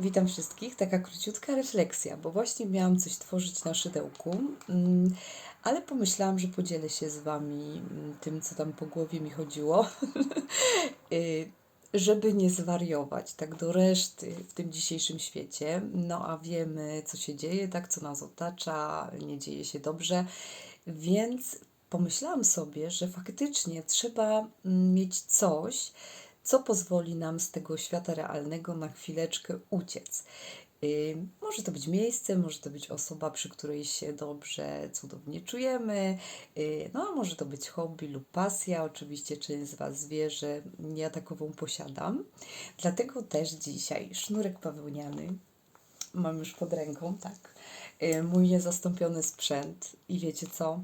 Witam wszystkich. Taka króciutka refleksja, bo właśnie miałam coś tworzyć na szydełku, mm, ale pomyślałam, że podzielę się z Wami mm, tym, co tam po głowie mi chodziło, Y, żeby nie zwariować tak do reszty w tym dzisiejszym świecie. No a wiemy, co się dzieje, tak, co nas otacza, nie dzieje się dobrze, więc pomyślałam sobie, że faktycznie trzeba mm, mieć coś, co pozwoli nam z tego świata realnego na chwileczkę uciec. Y, Może to być miejsce, może to być osoba, przy której się dobrze, cudownie czujemy, y, no a może to być hobby lub pasja. Oczywiście część z Was wie, że ja takową posiadam. Dlatego też dzisiaj sznurek bawełniany mam już pod ręką, tak. Y, Mój niezastąpiony sprzęt i wiecie co?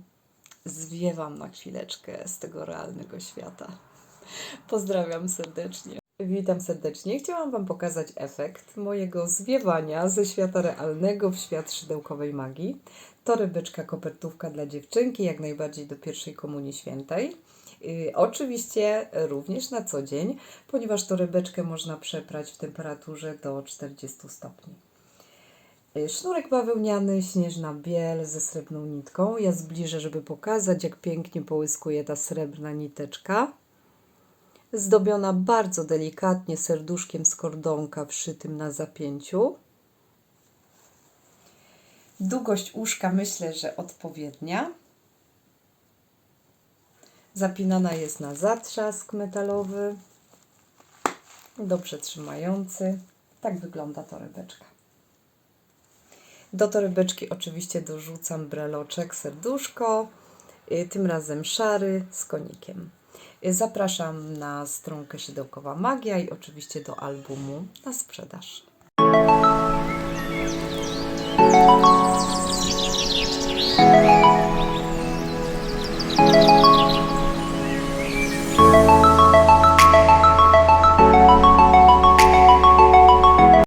Zwiewam na chwileczkę z tego realnego świata. Pozdrawiam serdecznie. Witam serdecznie. Chciałam Wam pokazać efekt mojego zwiewania ze świata realnego w świat szydełkowej magii. Torybeczka kopertówka dla dziewczynki, jak najbardziej do pierwszej komunii świętej. Yy, oczywiście również na co dzień, ponieważ torebeczkę można przeprać w temperaturze do 40 stopni. Y, Sznurek bawełniany, śnieżna biel ze srebrną nitką. Ja zbliżę, żeby pokazać, jak pięknie połyskuje ta srebrna niteczka zdobiona bardzo delikatnie serduszkiem z kordonka wszytym na zapięciu. Długość łóżka myślę, że odpowiednia. Zapinana jest na zatrzask metalowy, dobrze trzymający. Tak wygląda torebeczka. Do torebeczki oczywiście dorzucam breloczek, serduszko, y, tym razem szary z konikiem. Zapraszam na stronkę Szydełkowa Magia i oczywiście do albumu na sprzedaż.